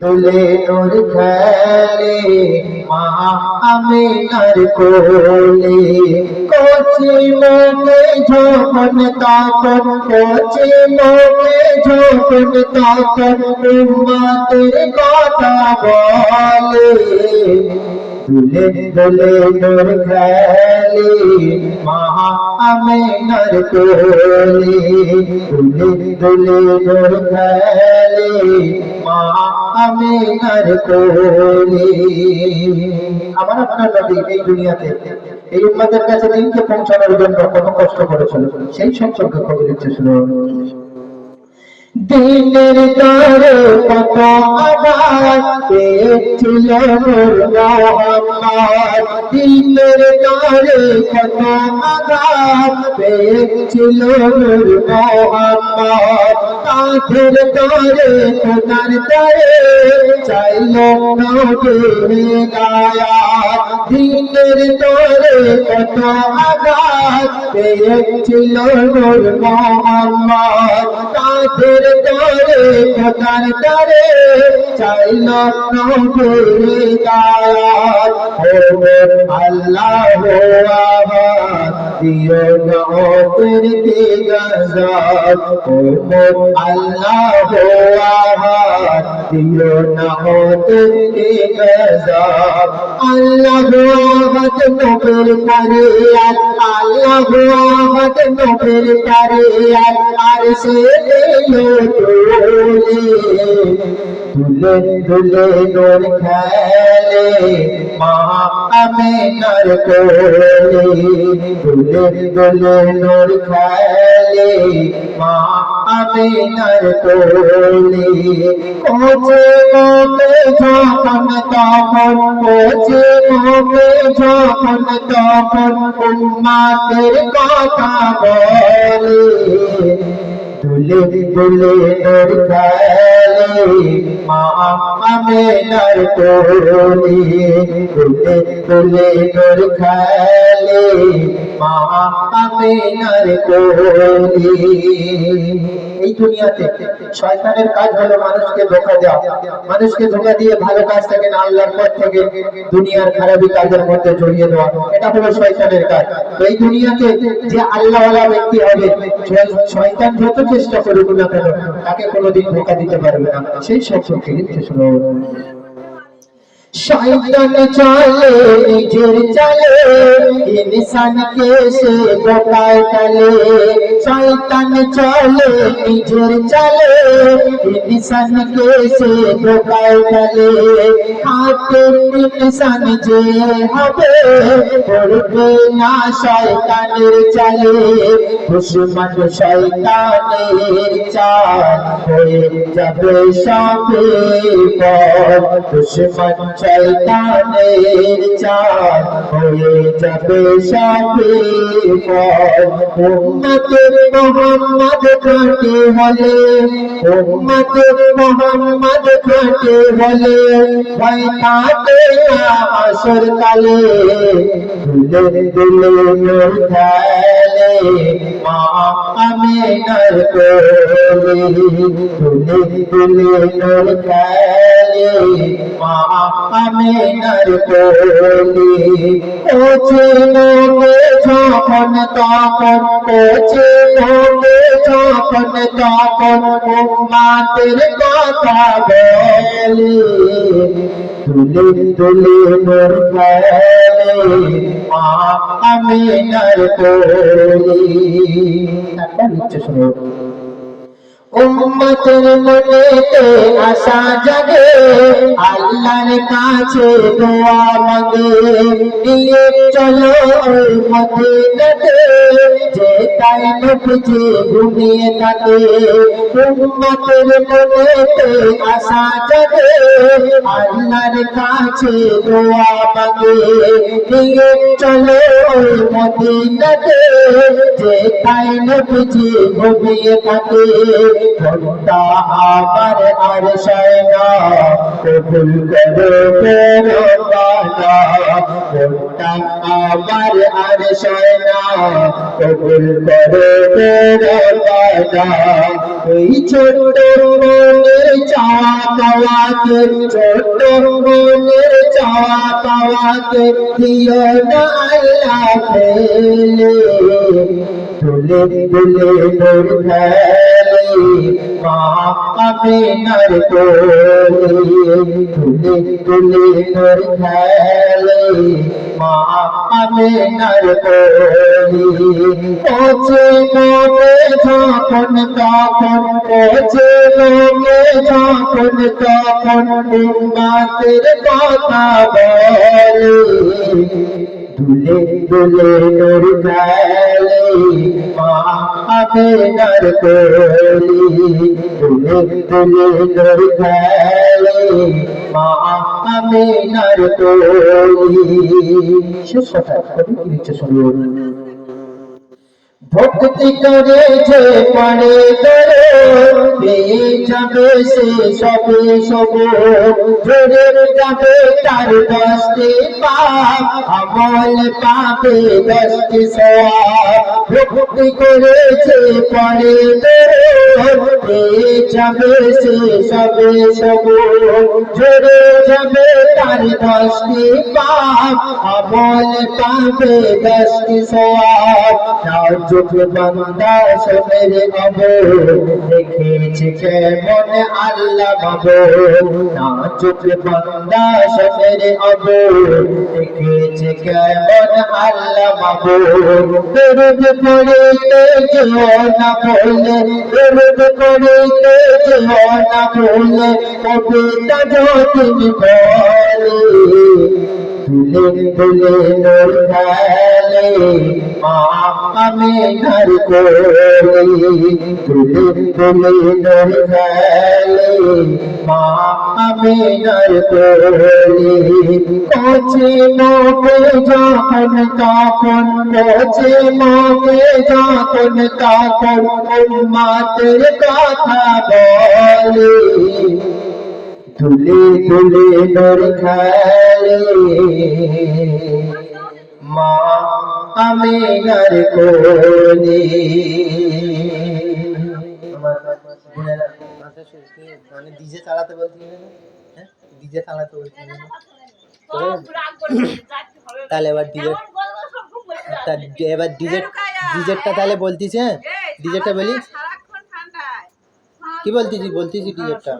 তুলে নূর খেলে, মা আমিনার কোলে। কচি মোকে ঝোপন তখন, কচি মোকে ঝোপন তখন, উম্মতের কথা বলে। দুলে দুলে নূর খেলে, মা আমিনার কোলে। দুলে দুলে নূর খেলে, মা আমিনার কোলে আমার আপনার নবী এই দুনিয়াতে, এই উম্মাদের কাছে দিনকে পৌঁছানোর জন্য কত কষ্ট করেছিল সেই সম্পর্কে কবি ইচ্ছে শুনুন। দিনের দ্বারে কত পেয়েছিল মোহাম্মদ দিনের দ্বারে কত পেয়েছিল মোহাম্মদ কাঁধের দ্বারে খোদার দ্বারে চাইল নবী গায়া দিনের দ্বারে কত আঘাত পেয়েছিল মোহাম্মদ। কাঁধের তরে খোদার তরে চাইল নবীর গায়াত। ও আল্লাহ আবাদ দিও নবীর কি গজব ও আল্লাহ কি গজব আল্লাহ আবাদ নবীর কারিয়াত আল্লাহ আবাদ নবীর কারিয়াত আর সে এলো তুলে তুলে নূর খেলে মা আমিনার কোলে তুলে তুলে নূর মা আমিনার কোলে কোচে মোকে যখন তখন কোচে মোকে যখন তখন উম্মাদের কথা বলে দুলে দুলে নূর খেলে মা খেলে মা এই দুনিয়াতে শয়তানের কাজ হলো মানুষকে ধোকা দেওয়া। মানুষকে ধোকা দিয়ে ভালো কাজ থেকে না আল্লাহর পথ থেকে দুনিয়ার খারাপি কাজের মধ্যে জড়িয়ে দেওয়া। এটা হলো শয়তানের কাজ। এই দুনিয়াতে যে আল্লাহওয়ালা ব্যক্তি হবে শয়তান যত চেষ্টা করুক না কেন, তাকে কোনোদিন ধোকা দিতে পারবে না। সেই সত্যি লিখতে শুনো শয়তান চলে নিজের চলে ইনসানকে সে বোকায় তলে। শয়তান চলে নিজের চলে ইনসানকে সে বোকায় তলে। হাতের ইনসান যে হবে, পড়বে না শয়তানের চলে। দুশ্মন শয়তানের চাল হয়ে যাবে সবে পর দুশ্মন শয়তানের চাল হয়ে যাবে সবে উম্মতের মোহাম্মদ ঘাটে হলে, উম্মতের মোহাম্মদ ঘাটে হলে ভয় থাকে না আসর কালে, দুলে দুলে নূর খেলে, মা আমিনার কোলে, দুলে দুলে নূর খেলে মা আমিনার কোলে কোচে মোকে যখন তখন কোচে মোকে যখন তখন উম্মাতের কথা বলে উম্মতের মনেতে আশা জাগে আল্লাহর কাছে দোয়া মাগে। নিয়ে চলো ওই মদিনাতে যে তাই নবীজি ঘুমিয়ে থাকে। উম্মতের মনেতে আশা জাগে, আল্লাহর কাছে দোয়া মাগে। নিয়ে চলো ওই মদিনাতে যে তাই নবীজি ঘুমিয়ে থাকে। ঘণ্টা আমার আর সায়না কবুল করো করো আমার আর সায়না কবুল করো এই ছোট্ট মনের চাওয়া পাওয়াকে ছোট্ট মনের চাওয়া পাওয়াকে দিও না আল্লাহ ফেলে তুলে তুলে নূর খেলে মা আমিনার কোলে তুলে তুলে তোর খেলে মা আমিনার কোলে পৌঁছে মোকে যখন তখন পৌঁছে লোকে যখন তখন উম্মাতের কথা বলে দুলে তুলে নূর খেলে মা আমিনার কোলি। তুলে তুলে নূর খেলে মা আমিনার কোলি। শেষ কথা কবি কি শুনুন ভক্তি করে যে পড়ে করে পেয়ে যাবে সে সবে সব। ধরে যাবে তার দশটি পাপ, আমল পাবে দশটি সওয়াব। ভক্তি করে যে পড়ে করে পেয়ে যাবে সে সবে সব। ধরে যাবে তার দশটি পাপ, আমল পাবে দশটি সওয়াব। চোখে বান্দা শোনের অব দেখেছে কেমন আল্লাহ বাবু না চোখে বান্দা শোনের অব দেখেছে না বলে দরুদ দুলে নূর খেলে মা আমিনার কোলে দুলে দুলে নূর খেলে মা আমিনার কোলে পৌঁছে মোকে যখন তখন পৌঁছে মোকে যখন উম্মাতের কথা বলে। তুলে তুলে নর খেলে। মা আমি নর কোলে। মানে ডিজে চালাতে না হ্যাঁ ডিজে চালাতে না তাহলে এবার ডিজে এবার ডিজে ডিজেটটা তাহলে বলতিছে ডিজেটটা বলি কি বলতেছি বলতেছি ডিজেটটা।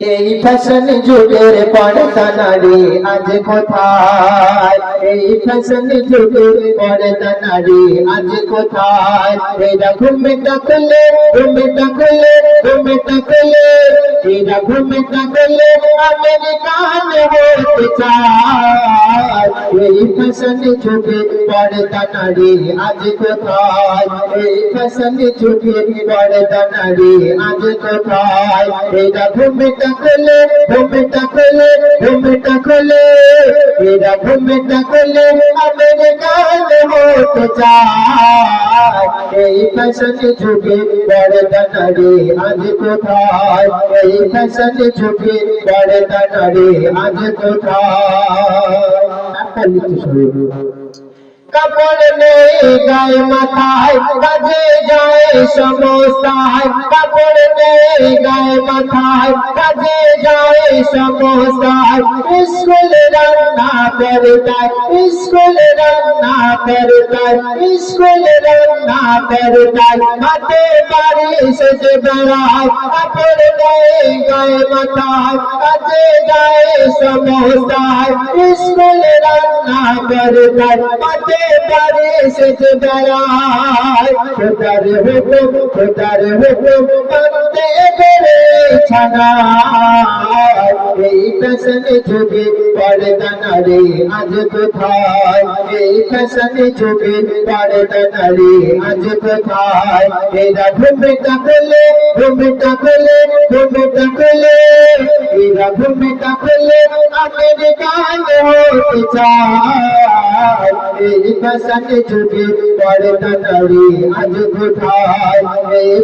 এই ফ্যাশন যুগের পড়ে নারী আজ কোথায়? এই ফ্যাশন যুগের পর্দা নারী আজ কোথায়? এরা ঘুমে ডাকলে ঘুমে ডাকলে ঘুমে ডাকলে এরা ঘুমে ডাকলে আমেরিকান হতে চায়। এই ফ্যাশন যুগের পর্দা নারী আজ কোথায়? এই ফ্যাশন যুগের পর্দা নারী আজ কোথায়? এরা ঘুমে ডাকলে ঘুমে ডাকলে ঘুমে ডাকলে এরা ঘুমে ডাকলে আমেরিকান হতে চায় এই ফ্যাশন যুগে বড় নারী আজ কোথায়? এই ফ্যাশন যুগে বড় নারী আজ কোথায়? কাপড় নেই গায়ে মাথায় কাজে যায় সমস্যায় কাপড় নেই গায়ে মাথায় কাজে যায় সমস্যায় স্কুল রান্না করতায় স্কুল রান্না করতায় স্কুল রান্না করতায় হাতে বাড়ি সেজে বেড়ায় কাপড় নেই গায়ে মাথায় কাজে যায় সমস্যায় স্কুল রান্না করতায় হাতে বাড়ি সেজে বেড়ায় খোদার হুকুম খোদার হুকুম মানতে পেরে ছাড়া এই ফ্যাশনে যুগে পর্দা নারী আজ কোথায়? এই ফ্যাশনে যুগে পর্দা নারী আজ কোথায়? এরা ভূমিকা খুলে ভূমিকা খুলে ভূমিকা খুলে। এরা ভূমিকা খুলে আমেরিকান হতে চায়। এই ফ্যাশনে যুগে পর্দা নারী আজ কোথায়? এই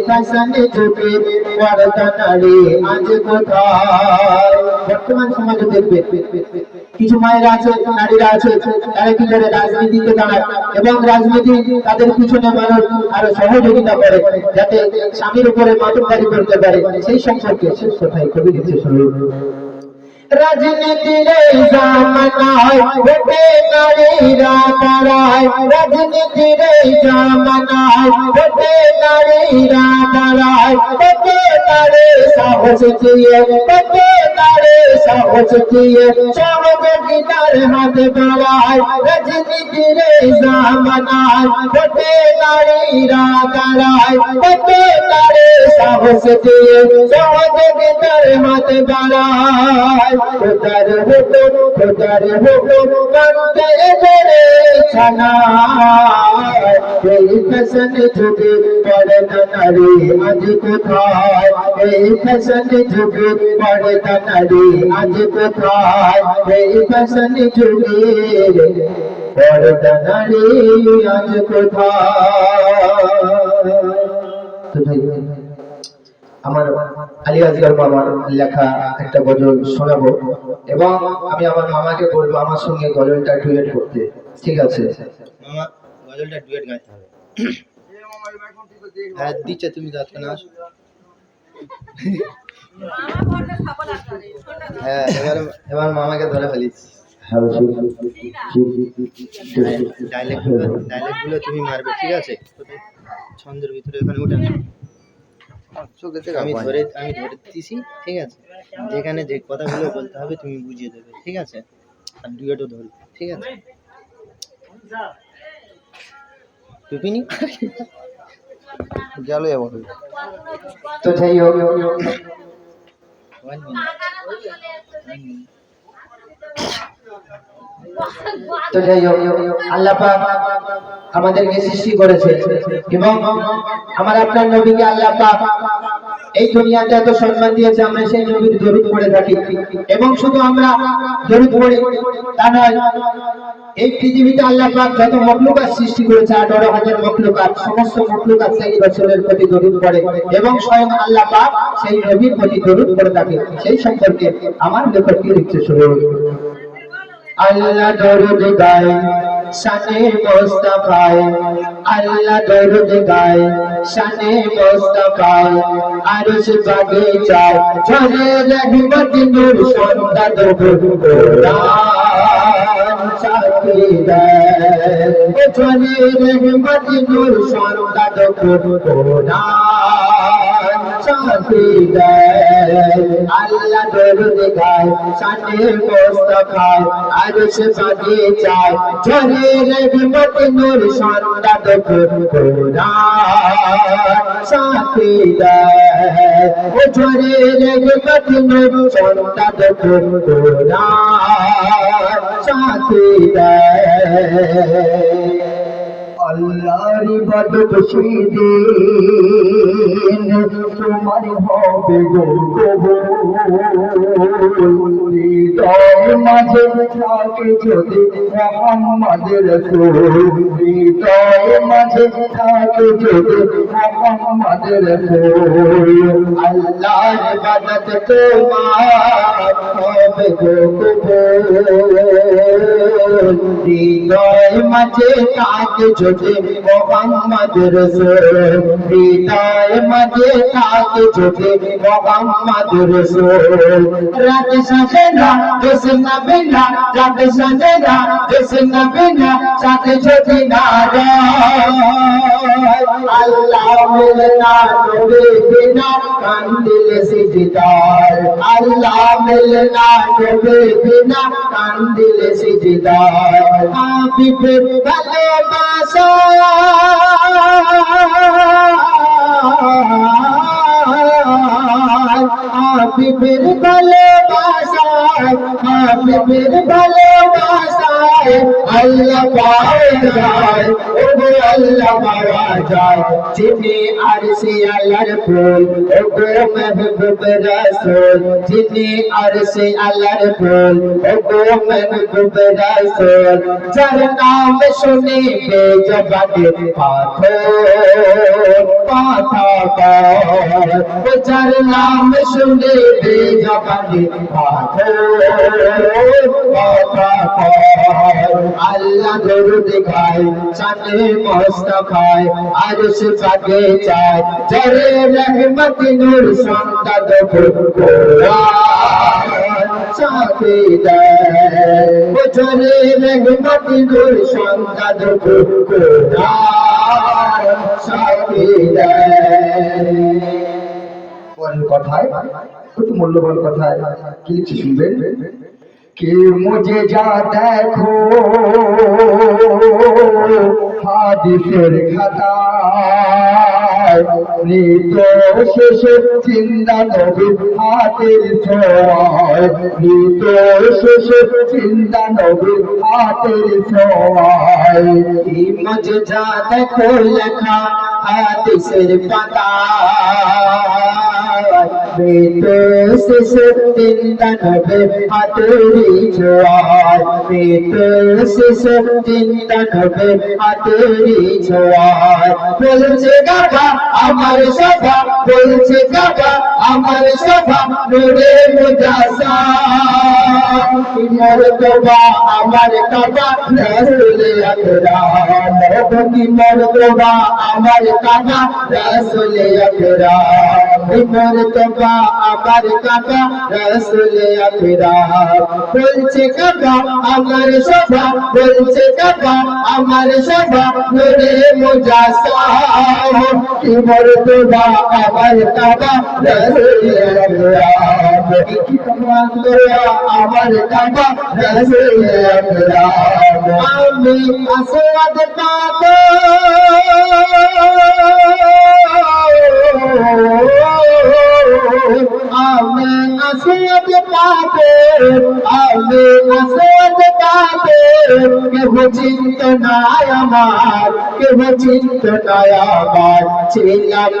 পর্দা নারী আজ কোথায়? বর্তমান সমাজে দেখবে। কিছু মায়েরা আছে নারীরা আছে, তারা কি করে রাজনীতিতে দাঁড়ায়? এবং রাজনীতি তাদের পিছনে মানুষ আরও সহযোগিতা করে, যাতে স্বামীর উপরে মাতব্বারি করতে পারে। সেই সম্পর্কে শেষ কথাই কবি দিচ্ছে রাজনীতির জামানায় ভোটে নারীরা দাঁড়ায় রাজনীতির জামানায় ভোটে নারীরা দাঁড়ায় ভোটে নারী সাহস দিয়ে ভোটে নারী সাহস দিয়ে সহযোগিতার হাত বাড়ায় রাজনীতির জামানায় ভোটে নারীরা দাঁড়ায় ভোটে নারী সাহস দিয়ে সহযোগিতার হাত বাড়ায় খোদার হুকুম খোদার হুকুম মানতে ধরে ছানায় এই ফ্যাশন যুগে কোথায় আমার আলী আজগার মামার লেখা একটা গজল শোনাবো এবং আমি আমার মামাকে বলব আমার সঙ্গে গজলটা ডুয়েট করতে। ঠিক আছে? মামা গজলটা ডুয়েট গাইতে হবে। হ্যাঁ দিচ্ছে তুমি যাচ্ছ না। হ্যাঁ এবার এবার মামাকে ধরে ফেলিস ডাইলেক্টগুলো ডাইলেক্টগুলো তুমি মারবে ঠিক আছে? ছন্দের ভিতরে ওখানে উঠে। আমি ধরে আমি ধরে দিছি ঠিক আছে? যেখানে যে কথাগুলো বলতে হবে তুমি বুঝিয়ে দেবে ঠিক আছে? আর ডুয়েটও ধরবে ঠিক আছে? টুপিনি? গেল এবার। তো যাই হোক। One minute. One minute. তো যাই হোক, আল্লাহ আমাদেরকে সৃষ্টি করেছে এবং আমার আপনার নবীকে আল্লাহ এই দুনিয়াতে এত সম্মান দিয়েছে, আমরা সেই নবীর দরুদ পড়ে থাকি। এবং শুধু আমরা দরুদ পড়ি, তা নয়, এই পৃথিবীতে আল্লাহ যত মখলুকাত সৃষ্টি করেছে, আঠারো হাজার মখলুকাত, সমস্ত মখলুকাত সেই বছরের প্রতি দরুদ পড়ে এবং স্বয়ং আল্লাহ সেই নবীর প্রতি দরুদ পড়ে থাকে। সেই সম্পর্কে আমার লেখক কি লিখছে শুরু আল্লাহ দরুদ গায়, শানে মোস্তফায়। আল্লাহ দরুদ গায়, শানে মোস্তফায়। আরশ বাগে চায় ঝরে রহমত নূর সন্ধ্যা দবুর কোরআন সাথী দেয়, ঝরে রহমত নূর সন্ধ্যা দবুর কোরআন সাথী দেয়। আল্লাহ দরুদ গায় শানে মোস্তফায় আরশ বাগে চায় ঝরে রহমত নূর সন্ধ্যা দবুর কোরআন সাথী দেয়। ও ঝরে রহমত নূর সন্ধ্যা দবুর কোরআন সাথী দেয়। আল্লাহর ইবাদত সেদিন তোমার হবে গো কবুল। হৃদয় মাঝে থাকে যদি মোহাম্মদের সুর। হৃদয় মাঝে থাকে যদি মোহাম্মদের সুর। আল্লাহর ইবাদত তোমার হবে গো কবুল। মাঝে থাকে যদি মোহাম্মদ রসুল হৃদয় মাঝে থাকে যদি মোহাম্মদ রসুল রাত সাথে না দেশ না বিনা রাত সাথে না দেশ সাথে যদি না আল্লাহ মিলনা নবী বিনা কান্দিল সিজদার আল্লাহ মিলনা নবী বিনা কান্দিল সিজদার ভালোবাসা হাবিবের ভালোবাসা হাবিবের ভালোবাসা যায় আল্লাহ পাওয়া যায় ওগো আল্লাহ পাওয়া যায় যিনি আরশে আল্লাহর ফুল ওগো মেহবুব রাসূল যিনি আরশে আল্লাহর ফুল ওগো মেহবুব রাসূল যার নাম শুনিবে জবানে পাথর পাথা কর যার নাম শুনিবে আল্লাহ দরুদ গায় চাঁদে মোস্তফায় আরশ পাকে চায়। জরে রহমত নূর কথায় অতি মূল্যবান কথায় কি লিখছি শুনবেন? কে মুঝে যা দেখো, হাদিসের খাতায় মৃত শেষে চিন্তা নবী হাতের ছোঁয়ায়, মৃত শেষে চিন্তা নবী হাতের ছোঁয়ায়। এই মজে যা দেখো লেখা হাদিসের পাতা বেতো শেষে চিন্তা নবে হাতুরি ছোঁয়ায় বেতো শেষে চিন্তা নবে হাতুরি ছোঁয়ায় বলছে গাধা আমার সভা বলছে গাধা আমার সভা নূরে মুজাসা মরতবা আমার কাবা রসুল আকরাম ভক্তি মরতবা আমার কাবা রসুল আকরাম মরতবা আমার কাবা রসুল আকরাম বলছে কাবা আমার সভা বলছে কাবা আমার সভা নূরে মুজাসসাম কি মরতবা আমার কাবা রসুল আকরাম কি কমাল দয়া আমার কাবা রসুল আকরাম আমি আসওয়াদ পাবো আসওয়াদ পাবো আমি আসওয়াদ পাবো কেহ চিন্ত নাই আমার কেহ চিন্ত নাই আমার। ছিলাম